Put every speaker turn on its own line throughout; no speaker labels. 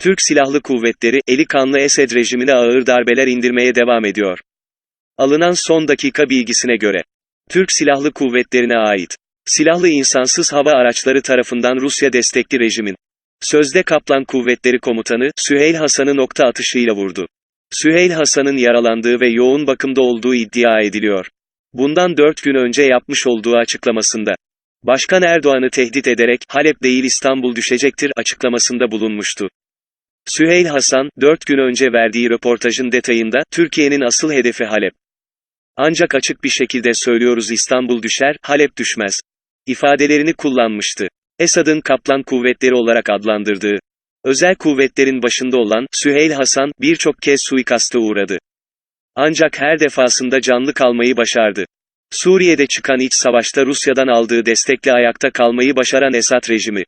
Türk Silahlı Kuvvetleri, eli kanlı Esed rejimine ağır darbeler indirmeye devam ediyor. Alınan son dakika bilgisine göre, Türk Silahlı Kuvvetlerine ait, silahlı insansız hava araçları tarafından Rusya destekli rejimin, sözde Kaplan Kuvvetleri Komutanı, Süheyl Hasan'ı nokta atışıyla vurdu. Süheyl Hasan'ın yaralandığı ve yoğun bakımda olduğu iddia ediliyor. Bundan dört gün önce yapmış olduğu açıklamasında, Başkan Erdoğan'ı tehdit ederek, Halep değil İstanbul düşecektir açıklamasında bulunmuştu. Süheyl Hasan, 4 gün önce verdiği röportajın detayında, Türkiye'nin asıl hedefi Halep. Ancak açık bir şekilde söylüyoruz İstanbul düşer, Halep düşmez. ifadelerini kullanmıştı. Esad'ın Kaplan kuvvetleri olarak adlandırdığı, özel kuvvetlerin başında olan, Süheyl Hasan, birçok kez suikasta uğradı. Ancak her defasında canlı kalmayı başardı. Suriye'de çıkan iç savaşta Rusya'dan aldığı destekle ayakta kalmayı başaran Esad rejimi,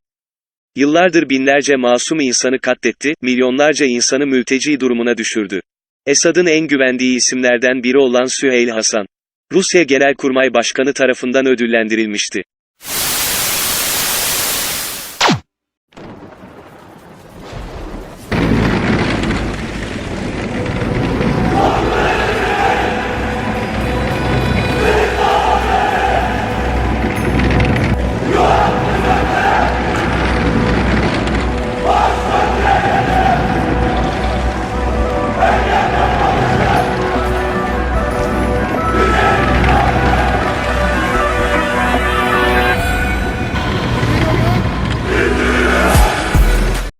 Yıllardır binlerce masum insanı katletti, milyonlarca insanı mülteci durumuna düşürdü. Esad'ın en güvendiği isimlerden biri olan Süheyl Hasan, Rusya Genelkurmay Başkanı tarafından ödüllendirilmişti.